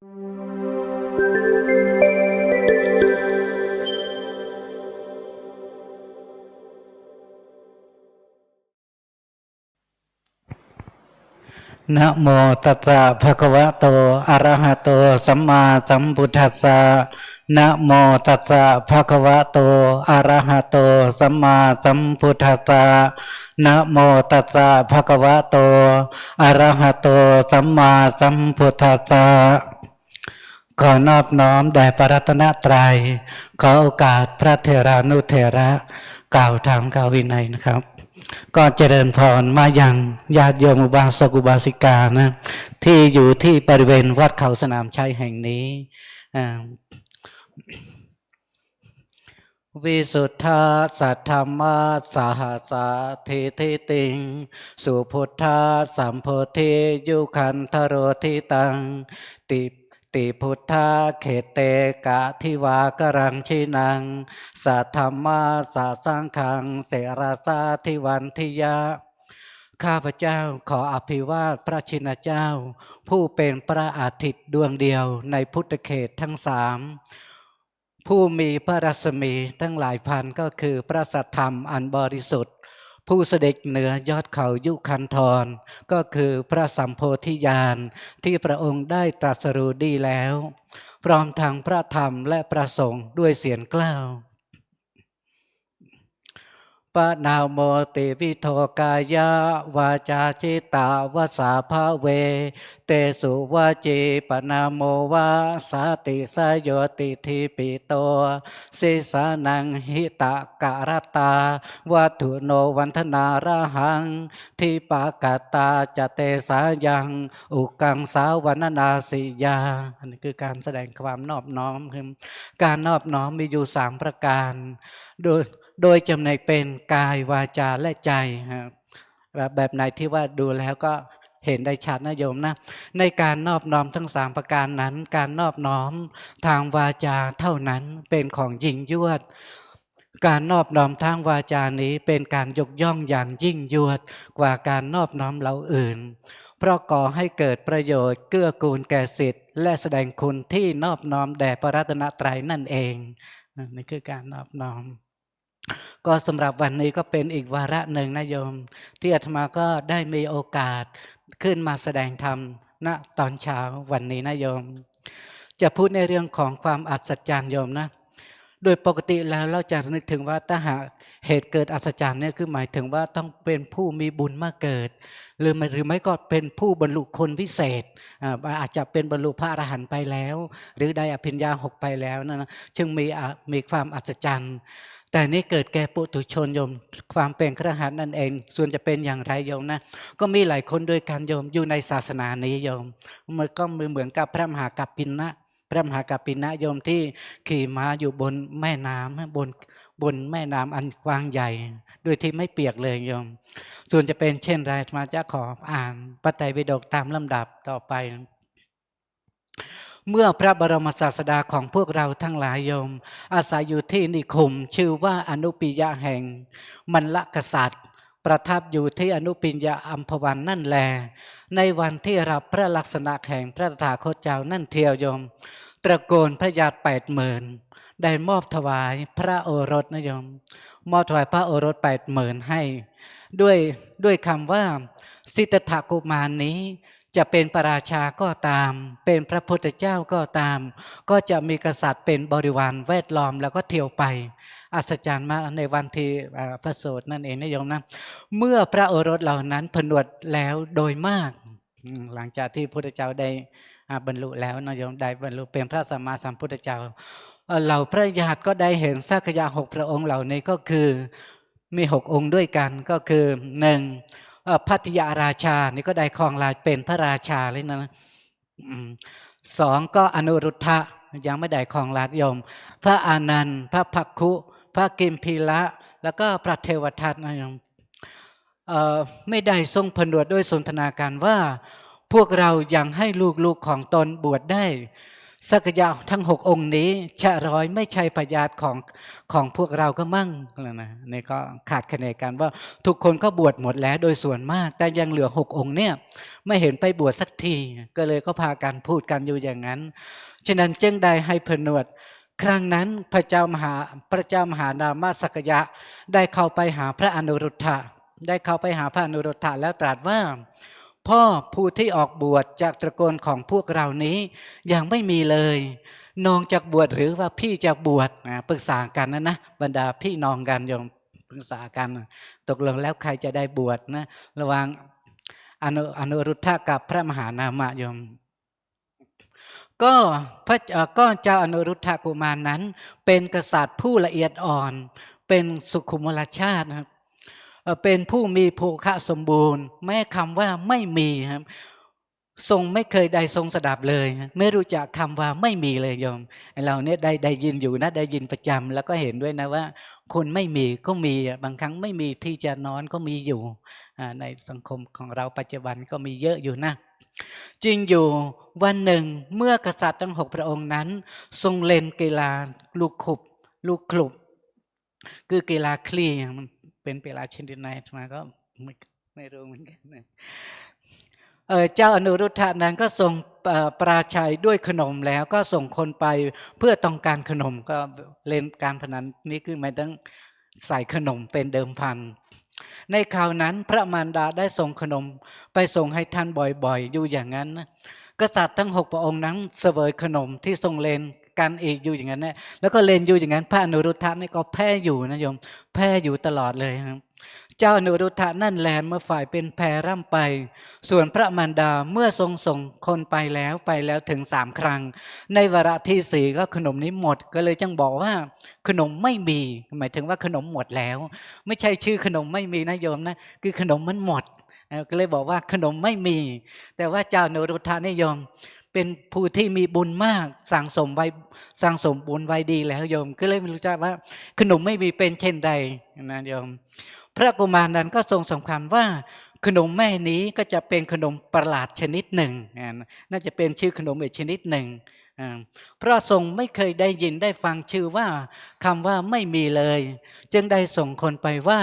Thank you. นะโมตัสสะภะคะวะโต อะระหะโต สัมมาสัมพุทธัสสะนะโมตัสสะภะคะวะโต อะระหะโต สัมมาสัมพุทธัสสะนะโมตัสสะภะคะวะโต อะระหะโต สัมมาสัมพุทธัสสะขอนอบน้อมแด่พระรัตนตรัย ขอโอกาสพระเทรานุเทระ กล่าวธรรมกาววินัยนะครับ ก็เจริญพรมายังญาติโยมอุบาสกอุบาสิกานะที่อยู่ที่บริเวณวัดเขาสนามชัยแห่งนี้วิสุทธาสัทธรรมาสาหาสาเทเทติง สุพุทธาสัมโพธิยุคันธโรทิตังติ ติพุทธาเขตเตกะทิวากรังชินังสัทธรรมาสาสังขังเสราสาทิวันทิยะ ข้าพเจ้าขออภิวาทพระชินเจ้า ผู้เป็นพระอาทิตย์ดวงเดียวในพุทธเขตทั้งสามผู้มีพระรัศมีตั้งหลายพันก็คือพระสัทธรรมอันบริสุทธิ์ ผู้เสด็จเหนือยอดเขายุคันธรก็คือพระสัมโพธิญาณที่พระองค์ได้ตรัสรู้ดีแล้ว พร้อมทางพระธรรมและประสงค์ด้วยเสียงกล้าว ปะนาวโมติวิโทกายาวาจาจิตาวสาภาเว เตสุวาจีปนาโมวาสาติสยโยติทิปิโตสิสานังหิตะการตาวัตถุโนวันธนาระหัง ทิปากาตาจเตสายังอุกังสาวันนาสิยาอันนี้คือการแสดงความนอบน้อมคือการนอบน้อมมีอยู่สามประการโดย โดยจำแนกเป็นกายวาจาและใจครับแบบไหนที่ว่าดูแล้วก็เห็นได้ชัดนะโยมนะ ในการนอบน้อมทั้งสามประการนั้น การนอบน้อมทางวาจาเท่านั้นเป็นของยิ่งยวด การนอบน้อมทางวาจานี้เป็นการยกย่องอย่างยิ่งยวดกว่าการนอบน้อมเราอื่น เพราะก่อให้เกิดประโยชน์เกื้อกูลแก่สิทธิ์และแสดงคุณที่นอบน้อมแด่พระรัตนตรัยนั่นเองนี่คือการนอบน้อม ก็สำหรับวันนี้ก็เป็นอีกวาระหนึ่งนะโยม ที่อาตมาก็ได้มีโอกาสขึ้นมาแสดงธรรมณตอนเช้าวันนี้นะโยม จะพูดในเรื่องของความอัศจรรย์โยมนะ โดยปกติแล้วเราจะนึกถึงว่าถ้าหาก เหตุเกิดอัศจรรย์เนี่ยคือหมายถึงว่าต้องเป็นผู้มีบุญมาเกิด หรือไม่หรือไม่ก็เป็นผู้บรรลุคนพิเศษอาจจะเป็นบรรลุพระอรหันต์ไปแล้ว หรือได้อภิญญาหกไปแล้วนะนะจึงมีมีความอัศจรรย์แต่นี่เกิดแก่ปุถุชนโยมความเป็นครหัสถ์นั่นเอง ส่วนจะเป็นอย่างไรโยมนะ ก็มีหลายคนด้วยกันโยมอยู่ในศาสนานี้โยมมันก็เหมือนกับพระมหากัปปินะพระมหากัปปินะโยมที่ขี่ม้าอยู่บนแม่น้ำบน บนแม่น้ำอันกว้างใหญ่ โดยที่ไม่เปียกเลยโยม ส่วนจะเป็นเช่นไรมาจะขออ่านพระไตรปิฎกตามลำดับต่อไป เมื่อพระบรมศาสดาของพวกเราทั้งหลายโยม อาศัยอยู่ที่นิคม ชื่อว่าอนุปิยะแห่งมันละกษัตริย์ประทับอยู่ที่อนุปิญญาอัมพวันนั่นแล ในวันที่รับพระลักษณะแห่งพระตถาคตเจ้านั่นเทียวยม ตระโกนพระญาติแปดหมื่น ได้มอบถวายพระโอรสนะโยม มอบถวายพระโอรสแปดหมื่นให้ ด้วยด้วยคำว่าสิทธัตถกุมารนี้จะเป็นประราชาก็ตาม เป็นพระพุทธเจ้าก็ตาม ก็จะมีกษัตริย์เป็นบริวารแวดล้อมแล้วก็เที่ยวไป อัศจรรย์มากในวันที่พระโสดนั่นเองนะโยมนะ เมื่อพระโอรสเหล่านั้นผนวดแล้วโดยมาก หลังจากที่พระพุทธเจ้าได้บรรลุแล้วนะโยมได้บรรลุเป็นพระสัมมาสัมพุทธเจ้า เหล่าพระญาติก็ได้เห็นสักยะหกพระองค์เหล่านี้ก็คือมีหกองค์ด้วยกันก็คือหนึ่งพัทยาราชานี่ก็ได้ครองราชเป็นพระราชาเลยนะสองก็อนุรุทธะยังไม่ได้ครองราชยม พระอานันต์ พระภักคุ พระกิมพีละ แล้วก็พระเทวทัตนะยมไม่ได้ทรงผนวดด้วยสนทนาการว่า พวกเรายังให้ลูกๆของตนบวชได้ สักยะทั้งหกองค์นี้ชะร้อยไม่ใช่พยาธิของของพวกเราก็มั่งแล้วนะนี่ก็ขาดคะแนนกันว่าทุกคนก็บวชหมดแล้วโดยส่วนมาก แต่ยังเหลือหกองค์เนี่ยไม่เห็นไปบวชสักที ก็เลยก็พากันพูดกันอยู่อย่างนั้น ฉะนั้นจึงได้ให้ผนวดครั้งนั้นพระเจ้ามหาพระเจ้ามหานามสักยะได้เข้าไปหาพระอนุรุทธะได้เข้าไปหาพระอนุรุทธะแล้วตรัสว่า พ่อผู้ที่ออกบวชจากตระกูลของพวกเรานี้ ยังไม่มีเลยน้องจากบวชหรือว่าพี่จากบวชนะปรึกษากันนะนะบรรดาพี่น้องกันยมปรึกษากัน ตกลงแล้วใครจะได้บวชนะ ระหว่างอนุอนุรุทธะกับพระมหานามะยม ก็พระก็เจ้าอนุรุทธะกุมารนั้น เป็นกษัตริย์ผู้ละเอียดอ่อน เป็นสุขุมลชาตินะ เป็นผู้มีโภคะสมบูรณ์ แม้คำว่าไม่มีครับทรงไม่เคยได้ทรงสดับเลย ไม่รู้จักคำว่าไม่มีเลยโยมเราเนี่ยได้ได้ยินอยู่นะได้ยินประจำแล้วก็เห็นด้วยนะว่า คนไม่มีก็มีบางครั้งไม่มีที่จะนอนก็มีอยู่ในสังคมของเราปัจจุบันก็มีเยอะอยู่นะจริงอยู่วันหนึ่งเมื่อกษัตริย์ทั้งหกพระองค์นั้น ทรงเล่นกีฬาลูกขุบ ลูกขลุบ คือกีฬาคลีมัน เป็นกีฬาเชนิดไนมาก็ไม่ไม่รู้เหมือนกันนะเออเจ้าอนุรุทธะนั้นก็ทรงปราชัยด้วยขนมแล้วก็ส่งคนไปเพื่อต้องการขนมก็เล่นการพนันนี่คือหมายถึงใส่ขนมเป็นเดิมพัน ในคราวนั้นพระมารดาได้ส่งขนมไปส่งให้ท่านบ่อยๆ อยู่อย่างนั้น กษัตริย์ทั้งหกพระองค์นั้นเสวยขนมที่ทรงเลน กันเอกอยู่อย่างนั้นนะแล้วก็เลนอยู่อย่างนั้น พระอนุรุทธะนี่ก็แพ้อยู่นะโยมแพ้อยู่ตลอดเลยครับเจ้าอนุรุทธะนั่นแลเมื่อฝ่ายเป็นแพรร่ำไป ส่วนพระมารดาเมื่อทรงส่งคนไปแล้วไปแล้วถึงสามครั้ง ในวาระที่สี่ก็ขนมนี้หมดก็เลยจังบอกว่า ขนมไม่มี หมายถึงว่าขนมหมดแล้ว ไม่ใช่ชื่อขนมไม่มีนะโยมนะคือขนมมันหมดก็เลยบอกว่าขนมไม่มี แต่ว่าเจ้าอนุรุทธะนิยม เป็นผู้ที่มีบุญมากสั่งสมไว้สั่งสมบุญไว้ดีแล้วโยม ก็เลยไม่รู้จักว่า ขนมไม่มีเป็นเช่นใดนะโยม พระกุมารนั้นก็ทรงสำคัญว่าขนมแม่นี้ก็จะเป็นขนมประหลาดชนิดหนึ่ง น่าจะเป็นชื่อขนมอีกชนิดหนึ่งเพราะทรงไม่เคยได้ยินได้ฟังชื่อว่าคำว่าไม่มีเลย จึงได้ส่งคนไปว่า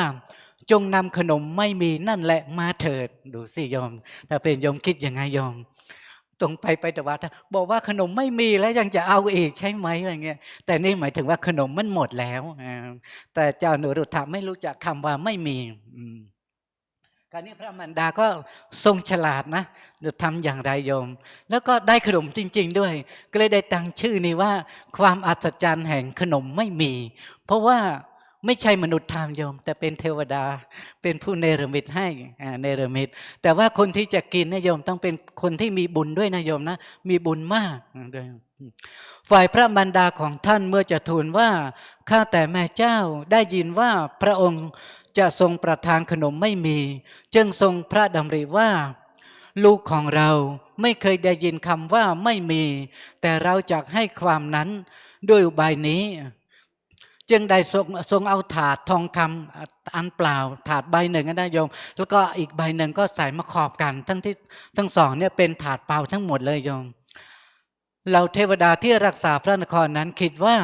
จงนำขนมไม่มีนั่นแหละมาเถิด ดูสิโยม ถ้าเป็นโยมคิดยังไงโยม ตรงไปไปแต่ว่าบอกว่าขนมไม่มีแล้วยังจะเอาอีกใช่ไหมอะไรเงี้ยแต่นี่หมายถึงว่าขนมมันหมดแล้ว แต่เจ้าหนูรุธะไม่รู้จักคำว่าไม่มีอืมคราวนี้พระมารดาก็ทรงฉลาดนะจะทำอย่างไรโยม แล้วก็ได้ขนมจริง ๆ ด้วย ก็เลยได้ตั้งชื่อนี้ว่า ความอัศจรรย์แห่งขนมไม่มี เพราะว่า ไม่ใช่มนุษย์ทำโยม แต่เป็นเทวดาเป็นผู้เนรมิตให้เนรมิตแต่ว่าคนที่จะกินนะโยมต้องเป็นคนที่มีบุญด้วยนะโยมนะ มีบุญมากด้วยฝ่ายพระบรรดาของท่านเมื่อจะทูลว่าข้าแต่แม่เจ้าได้ยินว่าพระองค์จะทรงประทานขนมไม่มี จึงทรงพระดำริว่า ลูกของเราไม่เคยได้ยินคำว่าไม่มี แต่เราจะให้ความนั้นด้วยอุบายนี้ จึงได้ทรงทรงเอาถาดทองคำอันเปล่า ถาดใบหนึ่งนะโยม แล้วก็อีกใบหนึ่งก็ใส่มาขอบกัน ทั้งที่ทั้งสองเนี่ยเป็นถาดเปล่าทั้งหมดเลยโยมเราเทวดาที่รักษาพระนครนั้นคิดว่า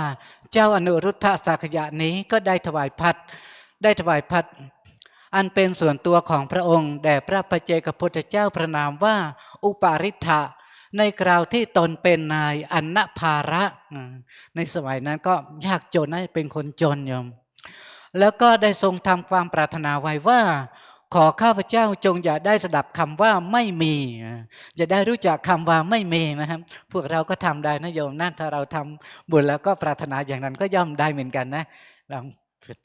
เจ้าอนุรุทธสักยะนี้ก็ได้ถวายพัดได้ถวายพัดอันเป็นส่วนตัวของพระองค์แด่พระพเจกพุทธเจ้าพระนามว่า อุปาริทธะ ในคราวที่ตนเป็นนายอันนภาระ ในสมัยนั้นก็ยากจนนะเป็นคนจนโยม แล้วก็ได้ทรงทำความปรารถนาไว้ว่า ขอข้าพเจ้าจงอย่าได้สดับคำว่าไม่มีอ่าอย่าได้รู้จักคำว่าไม่มีนะครับ พวกเราก็ทำได้นะโยมนะถ้าเราทำบุญแล้วก็ปรารถนาอย่างนั้นก็ย่อมได้เหมือนกันนะลอง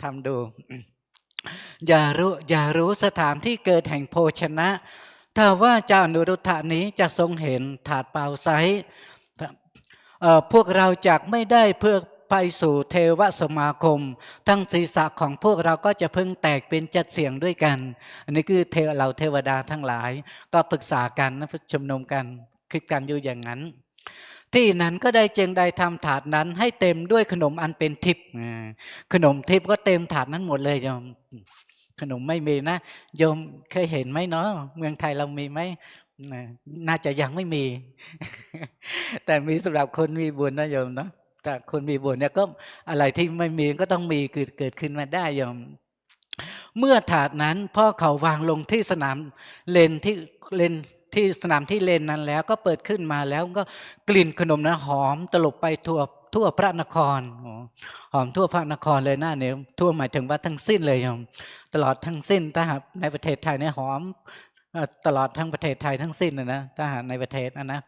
ทำดูอย่ารู้อย่ารู้สถานที่เกิดแห่งโภชนะ ถ้าว่าเจ้าอนุรุทธานี้จะทรงเห็นถาดเปล่าไซพวกเราจากไม่ได้เพื่อไปสู่เทวสมาคม ทั้งศีรษะของพวกเราก็จะเพิ่งแตกเป็นจัดเสียงด้วยกัน อันนี้คือเทวเราเทวดาทั้งหลาย ก็ปรึกษากันนะชุมนุมกันคิดกันอยู่อย่างนั้น ที่นั้นก็ได้จึงได้ทำถาดนั้นให้เต็มด้วยขนมอันเป็นทิพย์ขนมทิพย์ก็เต็มถาดนั้นหมดเลยโยม ขนมไม่มีนะโยมเคยเห็นไหมเนาะเมืองไทยเรามีไหมน่าจะยังไม่มี แต่มีสำหรับคนมีบุญนะโยมเนาะแต่คนมีบุญเนี่ยก็อะไรที่ไม่มีก็ต้องมีเกิดเกิดขึ้นมาได้โยม เมื่อถาดนั้นพ่อเขาวางลงที่สนามเลนที่เลนที่สนามที่เลนนั้นแล้วก็เปิดขึ้นมาแล้วก็กลิ่นขนมนั้นหอมตลบไปทั่ว ทั่วพระนครหอมทั่วพระนครเลยนะเนี่ยทั่วหมายถึงว่าทั้งสิ้นเลยโยมตลอดทั้งสิ้นถ้าหากในประเทศไทยเนี่ยหอมตลอดทั้งประเทศไทยทั้งสิ้นนะนะถ้าหากในประเทศนะนะ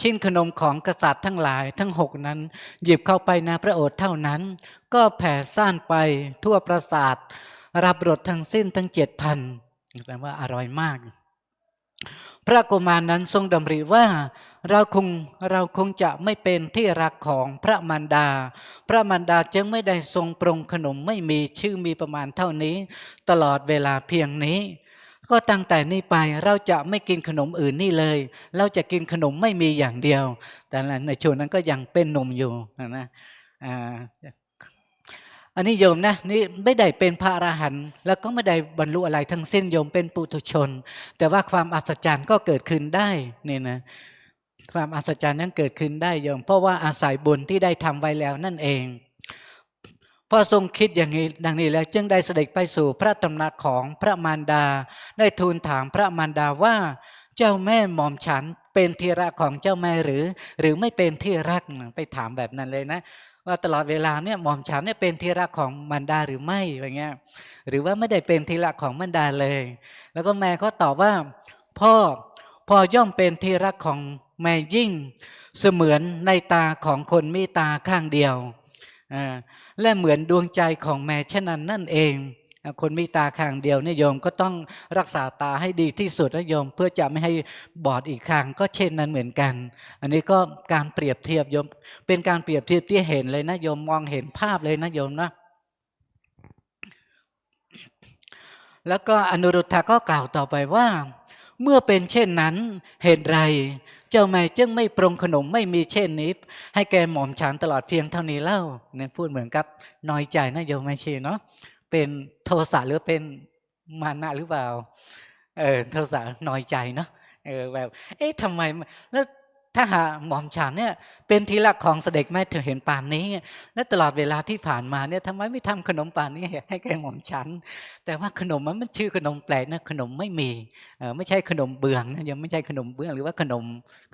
ชิ้นขนมของกษัตริย์ทั้งหลายทั้งหกนั้น หยิบเข้าไปในพระโอษฐ์เท่านั้น ก็แผ่ซ่านไปทั่วปราสาท รับรสทั้งสิ้นทั้งเจ็ดพันแปลว่าอร่อยมาก พระกุมารนั้นทรงดำริว่าเราคงเราคงจะไม่เป็นที่รักของพระมารดา พระมารดาจึงไม่ได้ทรงปรงขนมไม่มีชื่อมีประมาณเท่านี้ ตลอดเวลาเพียงนี้ ก็ตั้งแต่นี้ไปเราจะไม่กินขนมอื่นนี่เลย เราจะกินขนมไม่มีอย่างเดียว แต่ในช่วงนั้นก็ยังเป็นนมอยู่นะนะอ่า อันนี้โยมนะนี่ไม่ได้เป็นพระอรหันต์แล้วก็ไม่ได้บรรลุอะไรทั้งสิ้นโยมเป็นปุถุชน แต่ว่าความอัศจรรย์ก็เกิดขึ้นได้นี่นะความอัศจรรย์นั้นเกิดขึ้นได้โยม เพราะว่าอาศัยบุญที่ได้ทำไว้แล้วนั่นเองพอทรงคิดอย่างนี้ดังนี้แล้วจึงได้เสด็จไปสู่พระตำหนักของพระมารดา ได้ทูลถามพระมารดาว่า เจ้าแม่หม่อมฉันเป็นที่รักของเจ้าแม่หรือ หรือไม่เป็นที่รักไปถามแบบนั้นเลยนะ ว่าตลอดเวลาเนี่ยหม่อมฉันเนี่ยเป็นทีละของมารดาหรือไม่อย่างเงี้ยหรือว่าไม่ได้เป็นทีละของมารดาเลย แล้วก็แม่ก็ตอบว่า พ่อพ่อย่อมเป็นทีละของแม่ยิ่ง เสมือนในตาของคนมีตาข้างเดียวอ่าและเหมือนดวงใจของแม่เช่นนั้นนั่นเอง คนมีตาข้างเดียวเนี่ยโยมก็ต้องรักษาตาให้ดีที่สุดนะโยมเพื่อจะไม่ให้บอดอีกข้างก็เช่นนั้นเหมือนกัน อันนี้ก็การเปรียบเทียบโยม เป็นการเปรียบเทียบที่เห็นเลยนะโยมมองเห็นภาพเลยนะโยมนะแล้วก็อนุรุทธะก็กล่าวต่อไปว่า เมื่อเป็นเช่นนั้นเหตุไร เจ้าแม่จึงไม่ปรงขนมไม่มีเช่นนี้ ให้แกหม่อมฉันตลอดเพียงเท่านี้เล่าเนี่ยพูดเหมือนกับน้อยใจนะโยมไม่ใช่เนาะ เป็นโทสะหรือเป็นมานะหรือเปล่า เออโทสะน้อยใจเนาะเออแบบ เอ๊ะทำไมแล้วถ้าหาหม่อมฉันเนี่ย เป็นที่รักของเสด็จแม่เธอเห็นป่านนี้ และตลอดเวลาที่ผ่านมาเนี่ยทำไมไม่ทำขนมป่านนี้ให้แกหม่อมฉัน แต่ว่าขนมมันมันชื่อขนมแปลกนะขนมไม่มีเออไม่ใช่ขนมเบืองนะโยมไม่ใช่ขนมเบืองหรือว่าขนม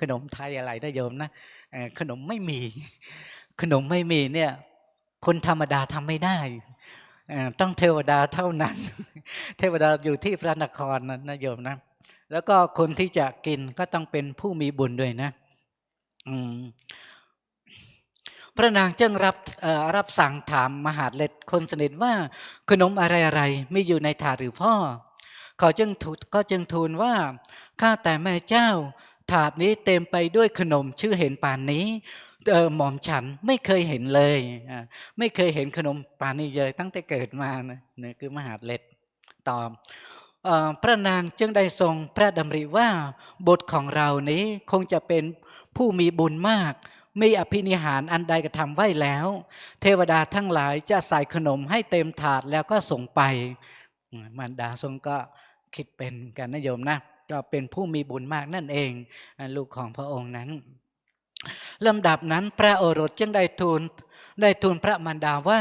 ขนมไทยอะไรนะโยมนะเออขนมไม่มี ขนมไม่มีเนี่ย คนธรรมดาทำไม่ได้ ต้องเทวดาเท่านั้น เทวดาอยู่ที่พระนครนะนะโยมนะ แล้วก็คนที่จะกินก็ต้องเป็นผู้มีบุญด้วยนะพระนางจึงรับเอ่อรับสั่งถามมหาเล็ดคนสนิทว่าขนมอะไรอะไรมีอยู่ในถาดหรือพ่อ เขาจึงก็จึงทูลว่าข้าแต่แม่เจ้า ถาดนี้เต็มไปด้วยขนมชื่อเห็นป่านนี้ หม่อมฉันไม่เคยเห็นเลยอ่าไม่เคยเห็นขนมปานี้เลยตั้งแต่เกิดมานะนี่คือมหาเล็ดตอบพระนางจึงได้ทรงพระดำริว่าบทของเรานี้คงจะเป็นผู้มีบุญมาก มีอภินิหารอันใดกระทำไว้แล้ว เทวดาทั้งหลายจะใส่ขนมให้เต็มถาดแล้วก็ส่งไปมารดาทรงก็คิดเป็นกันนะโยมนะ ก็เป็นผู้มีบุญมากนั่นเอง ลูกของพระองค์นั้น ลำดับนั้นพระโอรสจึงได้ทูลได้ทูลพระมารดาว่า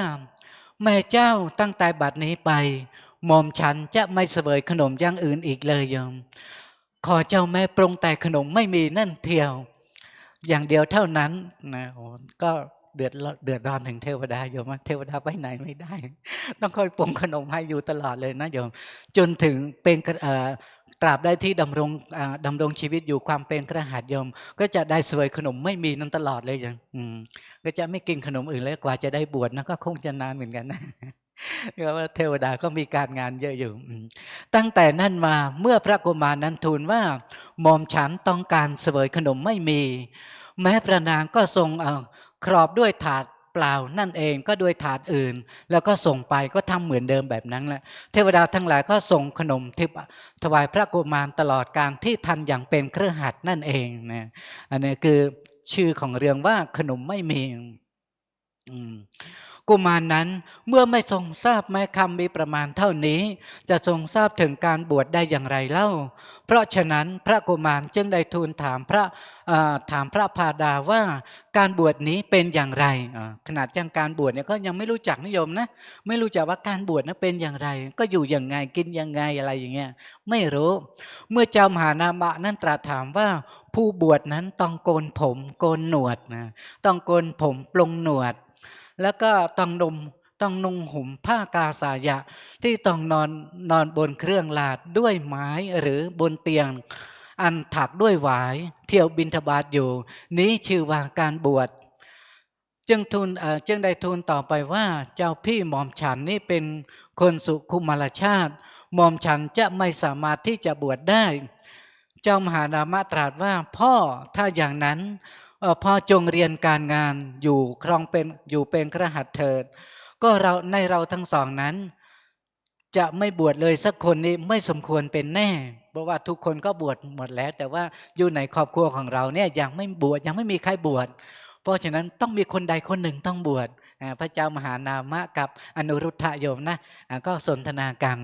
แม่เจ้าตั้งแต่บัดนี้ไปหม่อมฉันจะไม่เสวยขนมอย่างอื่นอีกเลยโยมขอเจ้าแม่ปรุงแต่ขนมไม่มีนั่นเทียว อย่างเดียวเท่านั้นนะก็เดือดร้อนเดือดร้อนถึงเทวดาโยมเทวดาไปไหนไม่ได้ ต้องคอยปรุงขนมให้อยู่ตลอดเลยนะโยม จนถึงเป็นเอ่อ ตราบได้ที่ดำรงดำรงชีวิตอยู่ความเป็นกระหัสโยม ก็จะได้สวยขนมไม่มีนั้นตลอดเลยอย่างก็จะไม่กินขนมอื่นเลยกว่าจะได้บวชนะก็คงจะนานเหมือนกันนะเพราะว่าเทวดาก็มีการงานเยอะอยู่ ตั้งแต่นั้นมาเมื่อพระกุมารนั้นทูลว่าหม่อมฉันต้องการเสวยขนมไม่มี แม้พระนางก็ทรงครอบด้วยถาด ล่านั่นเองก็โดยถาดอื่น แล้วก็ส่งไปก็ทำเหมือนเดิมแบบนั้นแหละเทวดาทั้งหลายก็ส่งขนมทิพย์ถวายพระกุมารตลอดการที่ทันอย่างเป็นเครือหัดนั่นเองนะอันนี้คือชื่อของเรื่องว่าขนมไม่มีอืม กุมารนั้นเมื่อไม่ทรงทราบแม้คำมีประมาณเท่านี้ จะทรงทราบถึงการบวชได้อย่างไรเล่า เพราะฉะนั้นพระกุมารจึงได้ทูลถามพระาถามพระพาดาว่าการบวชนี้เป็นอย่างไร ขนาดยังการบวชเนี่ยก็ยังไม่รู้จักนิยมนะ ไม่รู้จักว่าการบวชนั้นเป็นอย่างไร ก็อยู่อย่างไงกินยังไงอะไรอย่างเงี้ยไม่รู้ เมื่อเจ้ามหานามะนั้นตรัสถามว่าผู้บวชนั้นต้องโกนผมโกนหนวดนะต้องโกนผมปลงหนวด แล้วก็ต้องนมต้องนุ่งห่มผ้ากาสายะ ที่ต้องนอนนอนบนเครื่องลาดด้วยไม้หรือบนเตียง อันถักด้วยหวาย เที่ยวบินทบาทอยู่ นี้ชื่อว่าการบวชจึงทูลเจึงได้ทูลต่อไปว่าเจ้าพี่หม่อมฉันนี่เป็นคนสุขุมารชาติหม่อมฉันจะไม่สามารถที่จะบวชได้ เจ้ามหานามะตรัสว่าพ่อถ้าอย่างนั้น พ่อจงเรียนการงานอยู่ครองเป็นอยู่เป็นครหัสเถิด ก็เราในเราทั้งสองนั้น จะไม่บวชเลยสักคนนี้ไม่สมควรเป็นแน่ เพราะว่าทุกคนก็บวชหมดแล้ว แต่ว่าอยู่ในครอบครัวของเราเนี่ยยังไม่บวชยังไม่มีใครบวชเพราะฉะนั้นต้องมีคนใดคนหนึ่งต้องบวชพระเจ้ามหานามะกับอนุรุทธะโยมนะก็สนทนากัน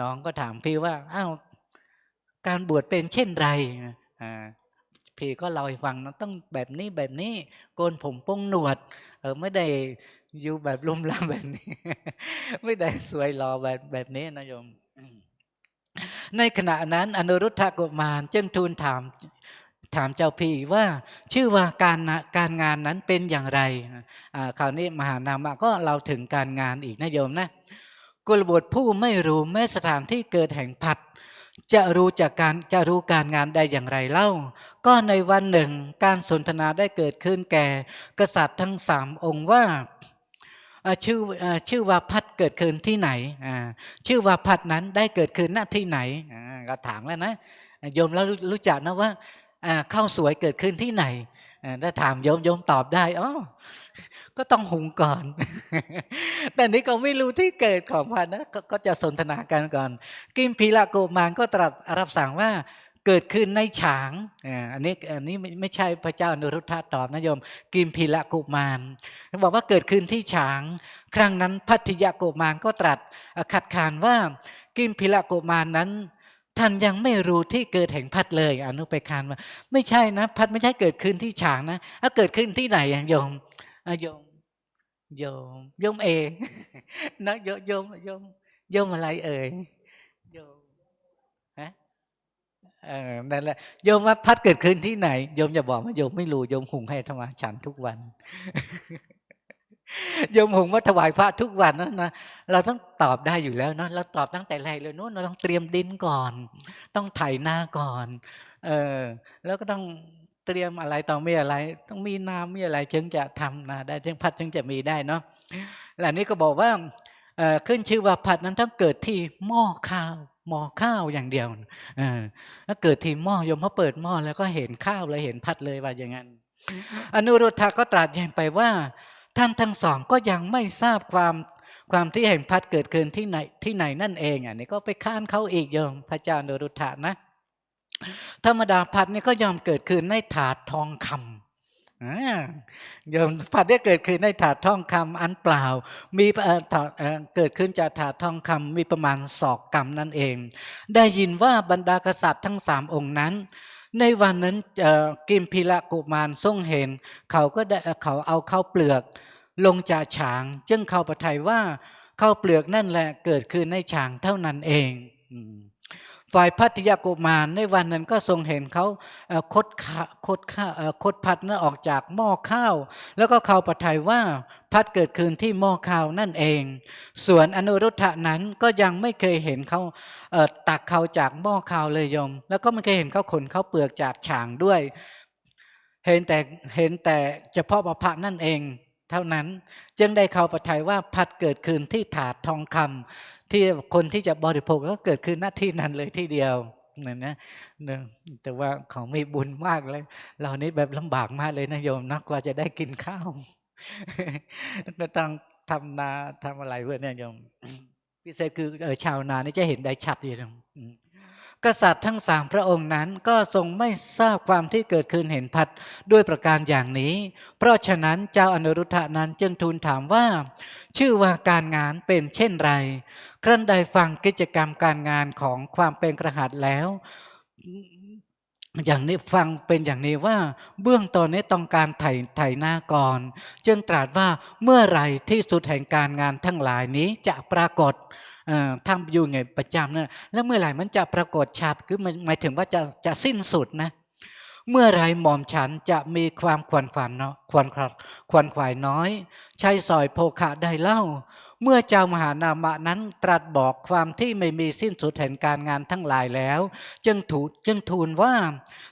น้องก็ถามพี่ว่าอ้าวการบวชเป็นเช่นไรอ่า พี่ก็เล่าให้ฟังนะต้องแบบนี้แบบนี้โกนผมโป้งหนวด เออไม่ได้อยู่แบบลุ่มล่ำแบบนี้ ไม่ได้สวยหล่อแบบแบบนี้นะโยมในขณะนั้น อนุรุทธกุมารจึงทูลถามถามเจ้าพี่ว่าชื่อว่าการการงานนั้นเป็นอย่างไรอ่าคราวนี้มหานามะก็เราถึงการงานอีกนะโยมนะกุลบุตรผู้ไม่รู้แม้สถานที่เกิดแห่งพัด จะรู้จากการจะรู้การงานได้อย่างไรเล่า ก็ในวันหนึ่งการสนทนาได้เกิดขึ้นแก่ กษัตริย์ทั้งสามองค์ว่าชื่อชื่อว่าพัดเกิดขึ้นที่ไหนชื่อว่าพัดนั้นได้เกิดขึ้นณที่ไหนก็ถามแล้วนะโยมแล้วรู้จักนะว่าข้าวสวยเกิดขึ้นที่ไหนถ้าถามโยมโยมตอบได้อ๋อ ก็ต้องหุงก่อน แต่นี้ก็ไม่รู้ที่เกิดของพันนะกก็จะสนทนากันก่อน กิมพีละโกมารก็ตรัสรับสั่งว่าเกิดขึ้นในฉางอันนี้อันนี้ไม่ใช่พระเจ้านุรุทธะตอบนะโยม กิมพีละกุมารบอกว่าเกิดขึ้นที่ฉาง ครั้งนั้นพัทยกุมารก็ตรัสขัดขานว่า กิมพีละกุมารนั้น ท่านยังไม่รู้ที่เกิดแห่งพัดเลยอนุไปคานว่าไม่ใช่นะ พัดไม่ใช่เกิดขึ้นที่ฉางนะถ้าเกิดขึ้นที่ไหนอะโยม โยมโยมโยมเองนะโยมโยมโยมโยมอะไรเอ่ยโยมฮะเออนั่นแหละโยมว่าพัดเกิดขึ้นที่ไหนโยมอย่าบอกว่าโยมไม่รู้โยมหุงให้ธรรมาฉันทุกวันโยมหุงว่าถวายพระทุกวันนั้นนะเราต้องตอบได้อยู่แล้วเนาะเราตอบตั้งแต่แรกเลยนู้นเราต้องเตรียมดินก่อน ต้องไถนาก่อน เออแล้วก็ต้อง เตรียมอะไรต่อมีอะไร ต้องมีน้ำมีอะไรจึงจะทำนาได้จึงพัดจึงจะมีได้เนาะและนี้ก็บอกว่าขึ้นชื่อว่าผัดนั้นต้องเกิดที่หม้อข้าวหม้อข้าวอย่างเดียวถ้าเกิดที่หม้อยมพอเปิดหม้อแล้วก็เห็นข้าวเลยเห็นพัดเลยว่าอย่างนั้น อนุรุทธะก็ตรัสยังไปว่า ท่านทั้งสองก็ยังไม่ทราบความความที่แห่งพัดเกิดขึ้นที่ไหนที่ไหนนั่นเองอะนี่ก็ไปค้านเขาอีกโยมพระเจ้าอนุรุทธะนะ ธรรมดาพัดนี่ก็ยอมเกิดขึ้นในถาดทองคำยอมพัดได้เกิดขึ้นในถาดทองคำอันเปล่า มีเกิดขึ้นจากถาดทองคำมีประมาณศอกกำนั่นเอง ได้ยินว่าบรรดากษัตริย์ทั้งสามองค์นั้นในวันนั้นกิมพิละกุมารทรงเห็น เขาก็ได้เขาเอาข้าวเปลือก ลงจากฉาง จึงเข้าประทัยว่าข้าวเปลือกนั่นแหละเกิดขึ้นในฉางเท่านั้นเองอื ฝ่ายพัทยากุมารในวันนั้นก็ทรงเห็นเขาคดขาคดข้าคดพัดนั้นออกจากหม้อข้าว แล้วก็เขาประทัยว่าพัดเกิดขึ้นที่หม้อข้าวนั่นเอง ส่วนอนุรุทธะนั้นก็ยังไม่เคยเห็นเขาตักเขาจากหม้อข้าวเลยยม แล้วก็ไม่เคยเห็นเขาขนเขาวเปลือกจากฉางด้วย เห็นแต่เห็นแต่เฉพาะประพะนั่นเอง เท่านั้นจึงได้เข้าประทัยว่าพัดเกิดขึ้นที่ถาดทองคำที่คนที่จะบริโภคก็เกิดขึ้นหน้าที่นั้นเลยที่เดียวนั่นนะเนี่ยแต่ว่าเขามีบุญมากเลยเรานี่แบบลำบากมากเลยนะโยมนะกว่าจะได้กินข้าวก็ต้องทำนาทำอะไรเพื่อเนี่ยโยมพิเศษคือออชาวนานี่จะเห็นได้ชัดอยู่นะ กษัตริย์ทั้งสามพระองค์นั้นก็ทรงไม่ทราบความที่เกิดขึ้นเห็นพัดด้วยประการอย่างนี้ เพราะฉะนั้นเจ้าอนุรุทธะนั้นจึงทูลถามว่า ชื่อว่าการงานเป็นเช่นไร ครั้นใดฟังกิจกรรมการงานของความเป็นกระหัตแล้วอย่างนี้ฟังเป็นอย่างนี้ว่าเบื้องต้นนี้ต้องการไถ่ไถ่หน้าก่อน จึงตรัสว่าเมื่อไรที่สุดแห่งการงานทั้งหลายนี้จะปรากฏเทำอยู่ไงประจำนะแล้วเมื่อไหร่มันจะปรากฏชัดคือหมายหมายถึงว่าจะจะสิ้นสุดนะเมื่อไรหม่อมฉันจะมีความขวัญฝันเนาะขวัญขวัญขวัญขวายน้อยใช้สอยโภคะได้เล่า เมื่อเจ้ามหานามะนั้นตรัสบอกความที่ไม่มีสิ้นสุดแห่งการงานทั้งหลายแล้ว จึงถูจึงทูลว่า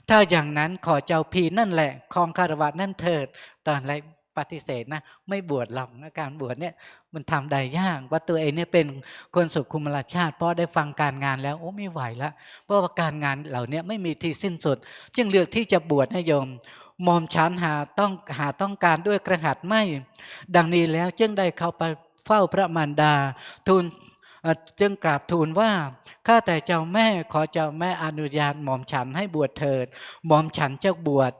ถ้าอย่างนั้นขอเจ้าพีนั่นแหละครองคารวะนั่นเถิด ตอนแรก ปฏิเสธนะไม่บวชหรอกนะการบวชเนี่ยมันทำได้ยากว่าตัวเองเนี่ยเป็นคนสุขุมราชาติพราะได้ฟังการงานแล้วโอ้ไม่ไหวละเพราะว่าการงานเหล่านี้ไม่มีที่สิ้นสุด จึงเลือกที่จะบวชนะโยมหมอมฉันหาต้องหาต้องการด้วยกระหัตไม่ ดังนี้แล้วจึงได้เข้าไปเฝ้าพระมารดาทูลจึงกราบทูลว่าข้าแต่เจ้าแม่ขอเจ้าแม่อนุญาตหม่อมฉันให้บวชเถิดหม่อมฉันจะบวช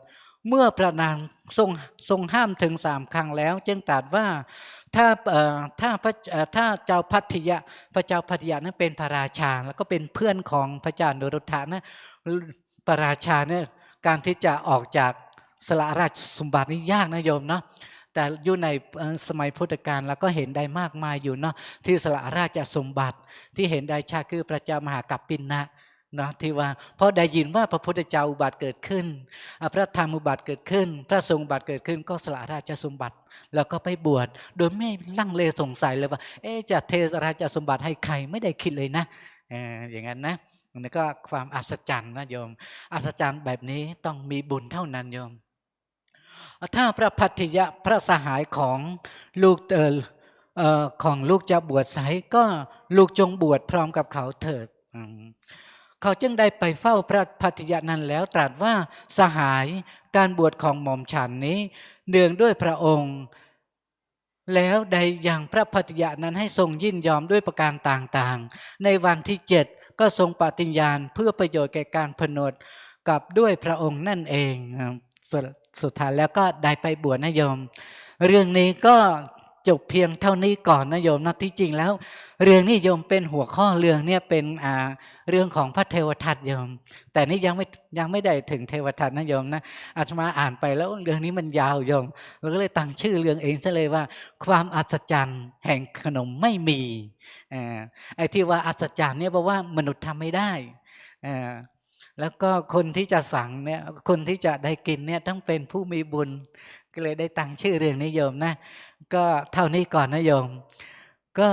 เมื่อพระนางทรงทรงห้ามถึงสามครั้งแล้ว จึงตรัสว่าถ้าถ้าพระเอ่อถ้าเจ้าพัทยะพระเจ้าพัทยานั้นเป็นพระราชา แล้วก็เป็นเพื่อนของพระเจ้านรุธะนะพระราชาเนี่ยการที่จะออกจากสละราชสมบัตินี่ยากนะโยมเนาะแต่อยู่ในสมัยพุทธกาลเราก็เห็นได้มากมายอยู่เนาะที่สละราชสมบัติที่เห็นได้ชัดคือพระเจ้ามหากัปปินะ นะที่ว่าเพราะได้ยินว่าพระพุทธเจ้าอุบัติเกิดขึ้น พระธรรมอุบัติเกิดขึ้น พระทรงอุบัติเกิดขึ้น ก็สละราชสมบัติ แล้วก็ไปบวชโดยไม่ลังเลสงสัยเลยว่า เอ๊จะเทราชสมบัติให้ใครไม่ได้คิดเลยนะอย่างนั้นนะนี่ก็ความอัศจรรย์นะโยม อัศจรรย์แบบนี้ต้องมีบุญเท่านั้นโยม ถ้าพระพัทยะพระสหายของลูกเออของลูกจะบวชไสก็ลูกจงบวชพร้อมกับเขาเถิดอ เขาจึงได้ไปเฝ้าพระพัทยานั้นแล้วตรัสว่าสหายการบวชของหม่อมฉันนี้เนื่องด้วยพระองค์ แล้วใดอย่างพระพัทยานั้นให้ทรงยินยอมด้วยประการต่างๆ ในวันที่เจ็ดก็ทรงปฏิญญาณเพื่อประโยชน์แก่การผนวดกับด้วยพระองค์นั่นเอง สุดสุดท้ายแล้วก็ได้ไปบวชนะโยม เรื่องนี้ก็ จบเพียงเท่านี้ก่อนนะโยมนะที่จริงแล้ว เรื่องนี้โยมเป็นหัวข้อเรื่องเนี่ยเป็นอ่าเรื่องของพระเทวทัตโยม แต่นี่ยังไม่ยังไม่ได้ถึงเทวทัตนะโยมนะอาตมาอ่านไปแล้วเรื่องนี้มันยาวโยมเราก็เลยตั้งชื่อเรื่องเองซะเลยว่า ความอัศจรรย์แห่งขนมไม่มีอไอ้ที่ว่าอัศจรรย์เนี่ยเพราะว่ามนุษย์ทำไม่ได้แล้วก็คนที่จะสั่งเนี่ยคนที่จะได้กินเนี่ยต้องเป็นผู้มีบุญ ก็เลยได้ตั้งชื่อเรื่องนี้โยมนะ ก็เท่านี้ก่อนนะโยม ก็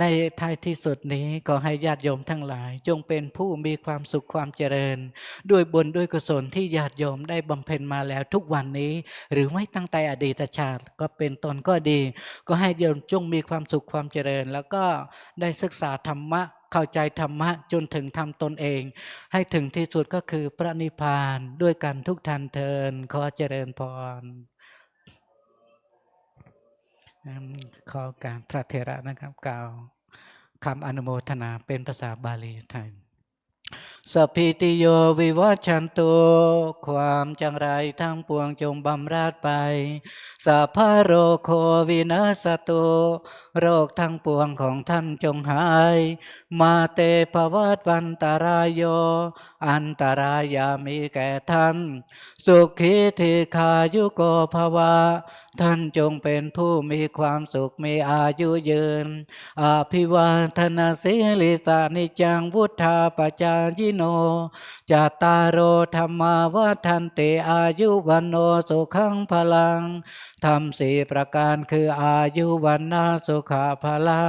ในท้ายที่สุดนี้ก็ให้ญาติโยมทั้งหลาย จงเป็นผู้มีความสุขความเจริญ ด้วยบุญด้วยกุศลที่ญาติโยมได้บำเพ็ญมาแล้วทุกวันนี้ หรือไม่ตั้งแต่อดีตชาติก็เป็นตนก็ดี ก็ให้โยมจงมีความสุขความเจริญ แล้วก็ได้ศึกษาธรรมะเข้าใจธรรมะจนถึงทำตนเอง ให้ถึงที่สุดก็คือพระนิพพานด้วยกันทุกทันเทินขอเจริญพร ข้อการพระเทระนะครับ กล่าวคำอนุโมทนาเป็นภาษาบาลีไทย สพิติโยวิวัชชันตุความจังไรทั้งปวงจงบำราดไปสัพพะโรโควินาสตุโรคทั้งปวงของท่านจงหาย มาเตภวัตวันตรายโย อันตรายามีแก่ท่าน สุขีธิคายุโกภวะ ท่านจงเป็นผู้มีความสุขมีอายุยืน อภิวาทนาสิลิสานิจังวุธาปจายิโนจาตารโอธรรมาวัฏันติอายุวันโนสุขังพลังทำสี่ประการคืออายุวันนาสุขาภละ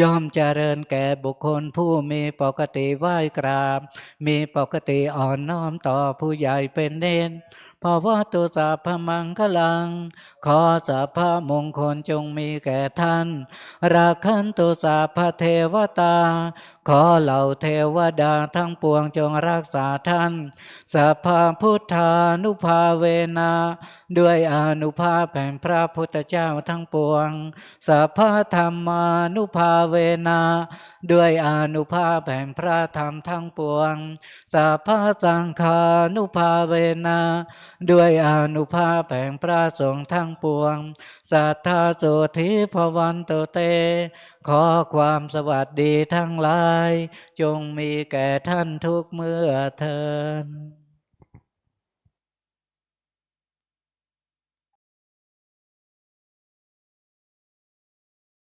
ย่อมเจริญแก่บุคคลผู้มีปกติไหวกราบ มีปกติอ่อนน้อมต่อผู้ใหญ่เป็นเน้น ภาวะตุสัพพมังคลัง ขอสัพพมงคลจงมีแก่ท่าน ราคันตุสัพพเทวตา ขอเหล่าเทวดาทั้งปวงจงรักษาท่าน สัพพพุทธานุภาเวนะด้วยอนุภาพแห่งพระพุทธเจ้าทั้งปวง สัพพธรรมานุภาเวนะด้วยอนุภาพแห่งพระธรรมทั้งปวง สัพพสังฆานุภาเวนะ ด้วยอนุภาพแห่งพระสงฆ์ทั้งปวง สัทธาโสธิพวันโตเต ขอความสวัสดีทั้งหลาย จงมีแก่ท่านทุกเมื่อเทิน